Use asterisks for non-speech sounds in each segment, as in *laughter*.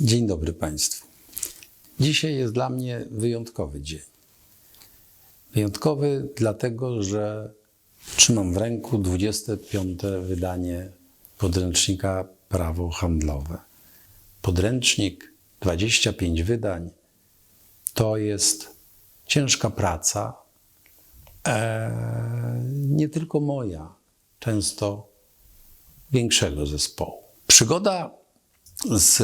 Dzień dobry Państwu. Dzisiaj jest dla mnie wyjątkowy dzień. Wyjątkowy dlatego, że trzymam w ręku 25. wydanie podręcznika Prawo handlowe. Podręcznik 25 wydań to jest ciężka praca, e, nie tylko moja, często większego zespołu. Przygoda z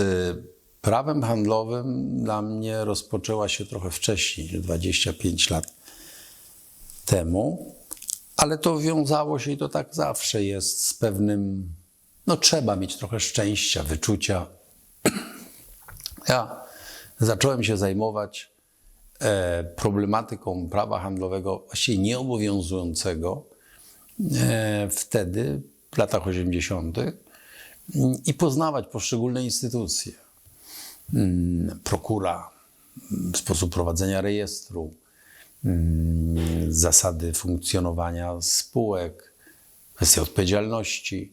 prawem handlowym dla mnie rozpoczęła się trochę wcześniej, 25 lat temu, ale to wiązało się i to tak zawsze jest z pewnym, no trzeba mieć trochę szczęścia, wyczucia. *clears throat* Ja zacząłem się zajmować e, problematyką prawa handlowego, właściwie nieobowiązującego e, wtedy, w latach 80. i poznawać poszczególne instytucje. Mm, Prokura, mm, sposób prowadzenia rejestru, mm, zasady funkcjonowania spółek, kwestia odpowiedzialności.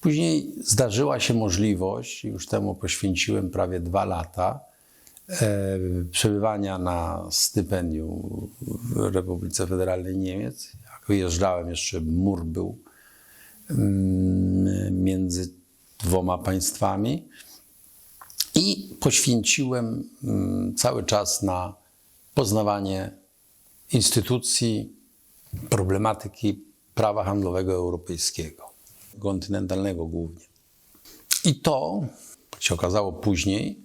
Później zdarzyła się możliwość, już temu poświęciłem prawie dwa lata, e, przebywania na stypendium w Republice Federalnej Niemiec. Jak wyjeżdżałem, jeszcze mur był między dwoma państwami. I poświęciłem mm, cały czas na poznawanie instytucji, problematyki prawa handlowego europejskiego, kontynentalnego głównie. I to, jak się okazało później,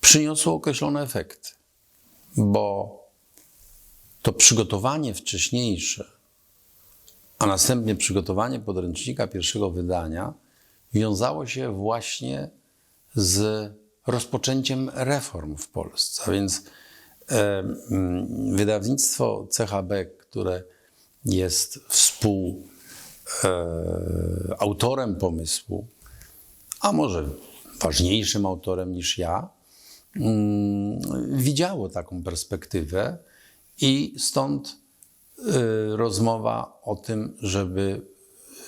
przyniosło określone efekty, bo to przygotowanie wcześniejsze, a następnie przygotowanie podręcznika pierwszego wydania wiązało się właśnie z rozpoczęciem reform w Polsce. A więc e, mm, wydawnictwo CHB, które jest współautorem pomysłu, a może ważniejszym autorem niż ja, mm, widziało taką perspektywę i stąd y, rozmowa o tym, żeby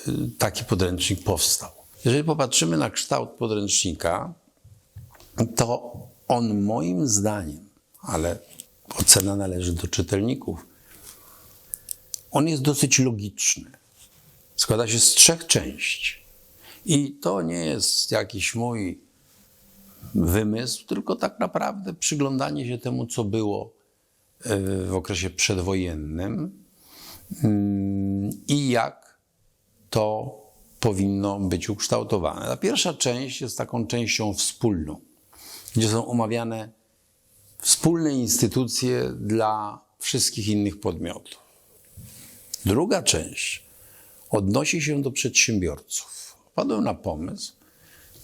y, taki podręcznik powstał. Jeżeli popatrzymy na kształt podręcznika, to on moim zdaniem, ale ocena należy do czytelników, on jest dosyć logiczny. Składa się z trzech części. I to nie jest jakiś mój wymysł, tylko tak naprawdę przyglądanie się temu, co było e, w okresie przedwojennym mm, i jak to powinno być ukształtowane. Ta pierwsza część jest taką częścią wspólną, gdzie są omawiane wspólne instytucje dla wszystkich innych podmiotów. Druga część odnosi się do przedsiębiorców. Padłem na pomysł,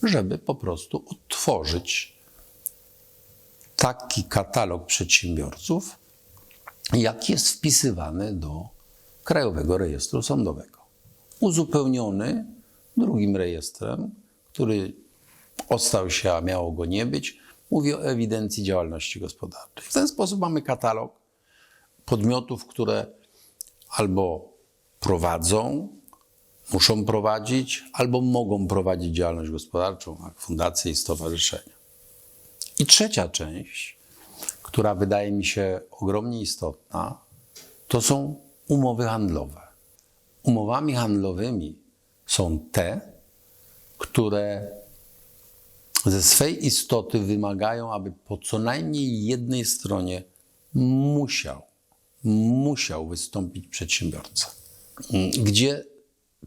żeby po prostu otworzyć taki katalog przedsiębiorców, jaki jest wpisywany do Krajowego Rejestru Sądowego uzupełniony drugim rejestrem, który ostał się, a miało go nie być. Mówi o ewidencji działalności gospodarczej. W ten sposób mamy katalog podmiotów, które albo prowadzą, muszą prowadzić, albo mogą prowadzić działalność gospodarczą, jak fundacje i stowarzyszenia. I trzecia część, która wydaje mi się ogromnie istotna, to są umowy handlowe. Umowami handlowymi są te, które ze swej istoty wymagają, aby po co najmniej jednej stronie musiał, musiał wystąpić przedsiębiorca. Gdzie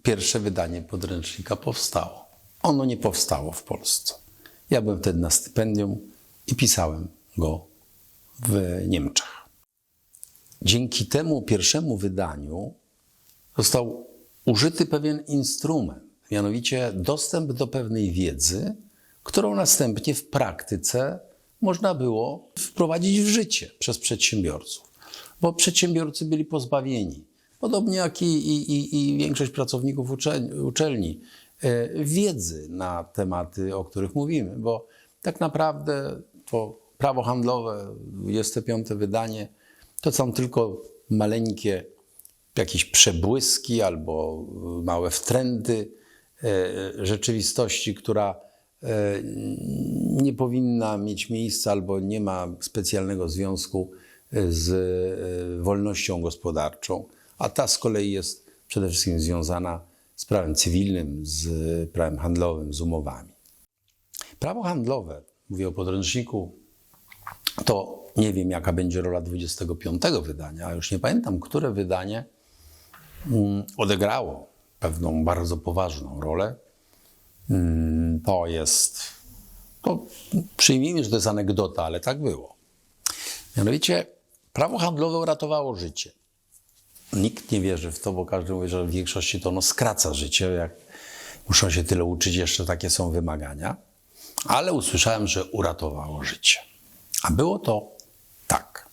pierwsze wydanie podręcznika powstało? Ono nie powstało w Polsce. Ja byłem wtedy na stypendium i pisałem go w Niemczech. Dzięki temu pierwszemu wydaniu został użyty pewien instrument, mianowicie dostęp do pewnej wiedzy, którą następnie w praktyce można było wprowadzić w życie przez przedsiębiorców, bo przedsiębiorcy byli pozbawieni, podobnie jak i, i, i, większość pracowników uczelni, uczelni, e, wiedzy na tematy, o których mówimy, bo tak naprawdę to prawo handlowe, 25 wydanie, to są tylko maleńkie jakieś przebłyski albo małe wtręty e, rzeczywistości, która nie powinna mieć miejsca albo nie ma specjalnego związku z wolnością gospodarczą, a ta z kolei jest przede wszystkim związana z prawem cywilnym, z prawem handlowym, z umowami. Prawo handlowe, mówię o podręczniku, to nie wiem, jaka będzie rola 25 wydania, a już nie pamiętam, które wydanie odegrało pewną bardzo poważną rolę. Mm, To jest, to przyjmijmy, że to jest anegdota, ale tak było. Mianowicie prawo handlowe uratowało życie. Nikt nie wierzy w to, bo każdy mówi, że w większości to ono skraca życie, jak muszą się tyle uczyć, jeszcze takie są wymagania. Ale usłyszałem, że uratowało życie. A było to tak.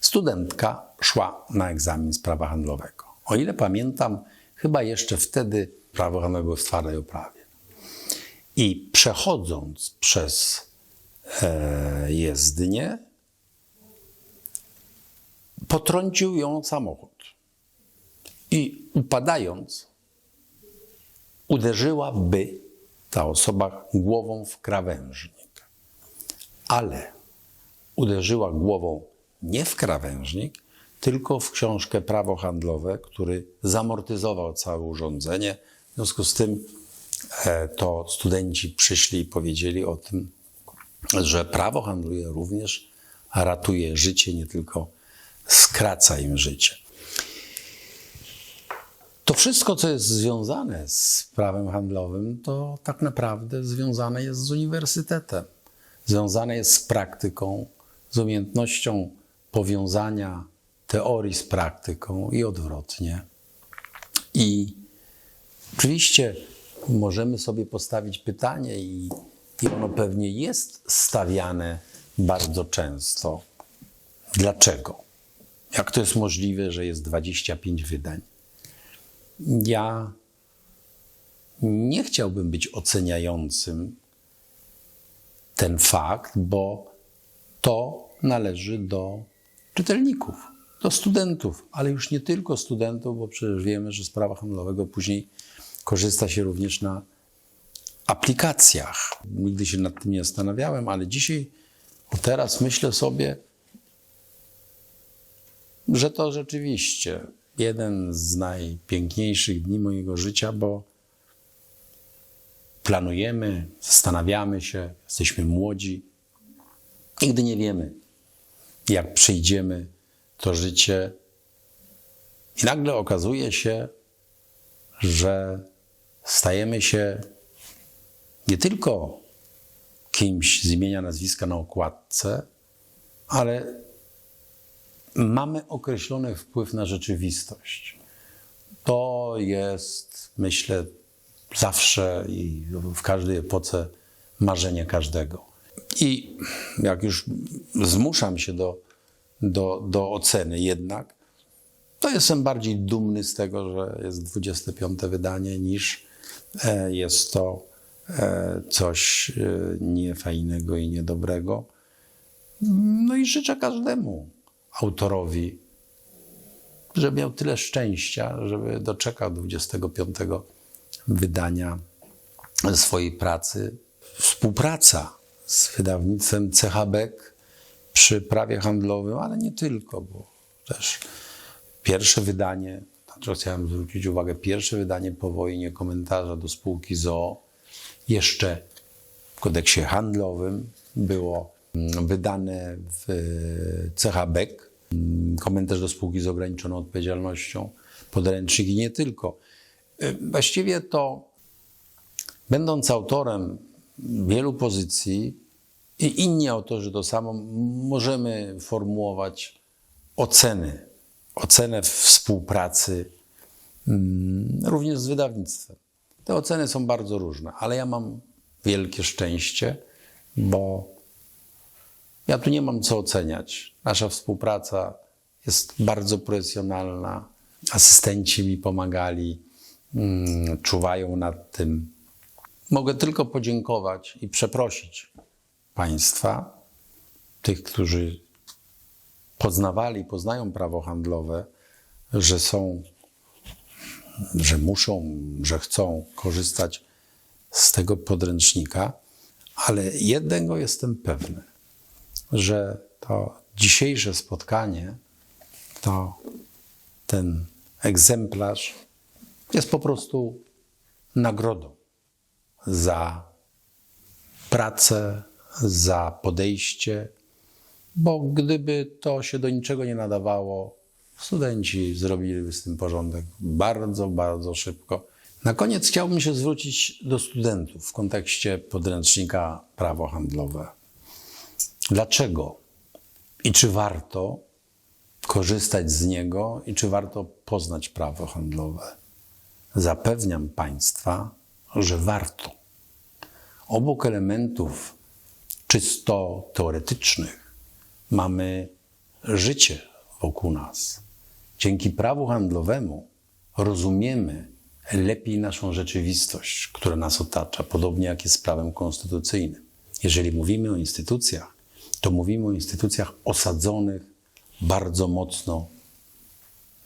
Studentka szła na egzamin z prawa handlowego. O ile pamiętam, chyba jeszcze wtedy prawo handlowe było w twardej oprawie. I przechodząc przez e, jezdnię, potrącił ją samochód. I upadając, uderzyłaby ta osoba głową w krawężnik. Ale uderzyła głową nie w krawężnik, tylko w książkę Prawo Handlowe, który zamortyzował całe urządzenie. W związku z tym e, to studenci przyszli i powiedzieli o tym, że prawo handluje również, ratuje życie, nie tylko skraca im życie. To wszystko, co jest związane z prawem handlowym, to tak naprawdę związane jest z uniwersytetem. Związane jest z praktyką, z umiejętnością powiązania teorii z praktyką i odwrotnie. I oczywiście możemy sobie postawić pytanie, i, i ono pewnie jest stawiane bardzo często. Dlaczego? Jak to jest możliwe, że jest 25 wydań? Ja nie chciałbym być oceniającym ten fakt, bo to należy do czytelników, do studentów, ale już nie tylko studentów, bo przecież wiemy, że z prawa handlowego później korzysta się również na aplikacjach. Nigdy się nad tym nie zastanawiałem, ale dzisiaj, teraz myślę sobie, że to rzeczywiście jeden z najpiękniejszych dni mojego życia, bo planujemy, zastanawiamy się, jesteśmy młodzi. Nigdy nie wiemy, jak przyjdziemy to życie. I nagle okazuje się, że stajemy się nie tylko kimś z imienia, nazwiska na okładce, ale mamy określony wpływ na rzeczywistość. To jest, myślę, zawsze i w każdej epoce marzenie każdego. I jak już zmuszam się do, do, do oceny jednak, to jestem bardziej dumny z tego, że jest 25 wydanie, niż e, jest to e, coś e, niefajnego i niedobrego. No i życzę każdemu autorowi, żeby miał tyle szczęścia, żeby doczekał 25 wydania swojej pracy. Współpraca z wydawnictwem CHBEK przy prawie handlowym, ale nie tylko, bo też pierwsze wydanie, na co chciałem zwrócić uwagę, pierwsze wydanie po wojnie komentarza do spółki ZOO jeszcze w kodeksie handlowym było mm, wydane w CHBEK, mm, komentarz do spółki z ograniczoną odpowiedzialnością, podręcznik i nie tylko. Y, Właściwie to, będąc autorem wielu pozycji i inni autorzy to samo, możemy formułować oceny, ocenę współpracy mm, również z wydawnictwem. Te oceny są bardzo różne, ale ja mam wielkie szczęście, bo ja tu nie mam co oceniać. Nasza współpraca jest bardzo profesjonalna. Asystenci mi pomagali, mm, czuwają nad tym. Mogę tylko podziękować i przeprosić Państwa, tych, którzy poznawali, poznają prawo handlowe, że są, że muszą, że chcą korzystać z tego podręcznika, Ale jednego jestem pewny, że to dzisiejsze spotkanie, to ten egzemplarz jest po prostu nagrodą za pracę, za podejście, bo gdyby to się do niczego nie nadawało, studenci zrobiliby z tym porządek bardzo, bardzo szybko. Na koniec chciałbym się zwrócić do studentów w kontekście podręcznika prawo handlowe. Dlaczego i czy warto korzystać z niego i czy warto poznać prawo handlowe? Zapewniam Państwa, że warto. Obok elementów czysto teoretycznych mamy życie wokół nas. Dzięki prawu handlowemu rozumiemy lepiej naszą rzeczywistość, która nas otacza, podobnie jak jest prawem konstytucyjnym. Jeżeli mówimy o instytucjach, to mówimy o instytucjach osadzonych bardzo mocno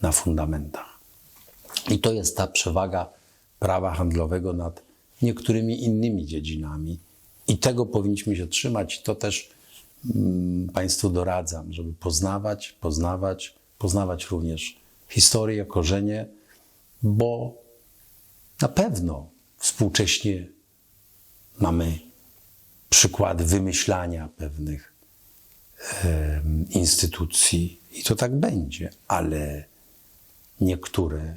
na fundamentach. I to jest ta przewaga prawa handlowego nad niektórymi innymi dziedzinami. I tego powinniśmy się trzymać. To też mm, Państwu doradzam, żeby poznawać, poznawać, poznawać również historię, korzenie, bo na pewno współcześnie mamy przykłady wymyślania pewnych instytucji i to tak będzie, ale niektóre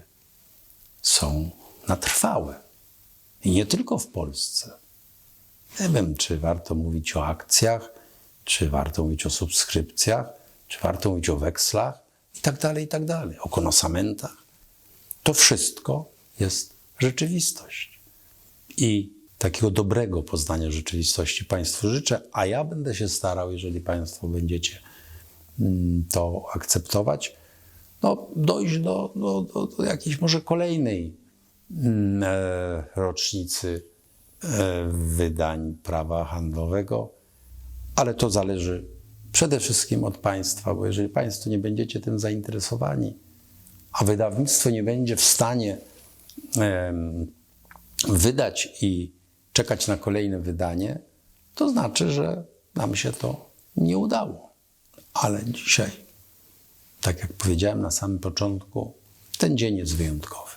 są na trwałe. I nie tylko w Polsce. Nie wiem, czy warto mówić o akcjach, czy warto mówić o subskrypcjach, czy warto mówić o wekslach i tak dalej, i tak dalej, o konosamentach. To wszystko jest rzeczywistość. I takiego dobrego poznania rzeczywistości Państwu życzę, a ja będę się starał, jeżeli Państwo będziecie mm, to akceptować, no, dojść do, do, do, do jakiejś może kolejnej mm, e, rocznicy wydań prawa handlowego, ale to zależy przede wszystkim od Państwa, bo jeżeli Państwo nie będziecie tym zainteresowani, a wydawnictwo nie będzie w stanie wydać i czekać na kolejne wydanie, to znaczy, że nam się to nie udało. Ale dzisiaj, tak jak powiedziałem na samym początku, ten dzień jest wyjątkowy.